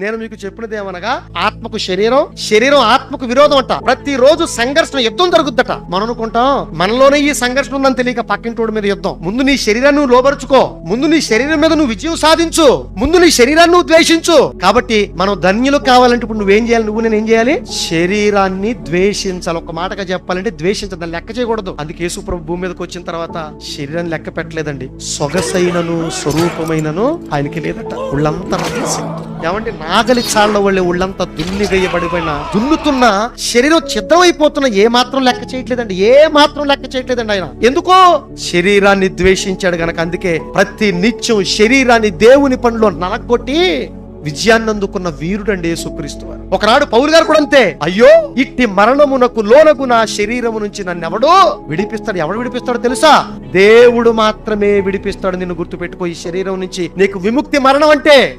నేను మీకు చెప్పినది ఏమనగా ఆత్మకు శరీరం శరీరం ఆత్మకు విరోధం అంట. ప్రతిరోజు సంఘర్షణ యుద్ధం జరుగుద్దట. మనం అనుకుంటాం మనలోనే ఈ సంఘర్షణ ఉందని తెలియక పక్కింటోడి మీద యుద్ధం. ముందు నీ శరీరాన్ని నువ్వు లోబరుచుకో. ముందు నీ శరీరం మీద నువ్వు విజయం సాధించు. ముందు నీ శరీరాన్ని నువ్వు ద్వేషించు. కాబట్టి మనం ధన్యులు కావాలంటే ఇప్పుడు నువ్వేం చేయాలి? నువ్వు నేను ఏం చేయాలి? శరీరాన్ని ద్వేషించాలి. ఒక మాటగా చెప్పాలంటే ద్వేషించదు. లెక్క చేయకూడదు. అందుకే యేసుప్రభు భూమి మీదకి వచ్చిన తర్వాత శరీరాన్ని లెక్క పెట్టలేదండి. సొగసైనను స్వరూపమైనను ఆయనకి లేదట. ఉళ్ళంతా ఏమంటే నాగలి చాళ్ళ వాళ్ళే ఒళ్ళంతా దున్ని వేయబడిపోయిన దున్నుతున్న శరీరం ఛిద్రమైపోతున్న ఏ మాత్రం లెక్క చేయట్లేదండి ఏ మాత్రం లెక్క చేయట్లేదండి ఆయన. ఎందుకో? శరీరాన్ని ద్వేషించాడు గనక అందుకే ప్రతి నిత్యం శరీరాన్ని దేవుని పనిలో నలగొట్టి విజయాన్ని అందుకున్న వీరుడండి యేసుక్రీస్తు వారు. ఒకనాడు పౌలు గారు కూడా అంతే. అయ్యో ఇట్టి మరణమునకు లోనకు నా శరీరము నుంచి నన్ను ఎవడో విడిపిస్తాడు. ఎవడు విడిపిస్తాడో తెలుసా? దేవుడు మాత్రమే విడిపిస్తాడు నిన్ను గుర్తుపెట్టుకో. ఈ శరీరం నుంచి నీకు విముక్తి మరణం అంటే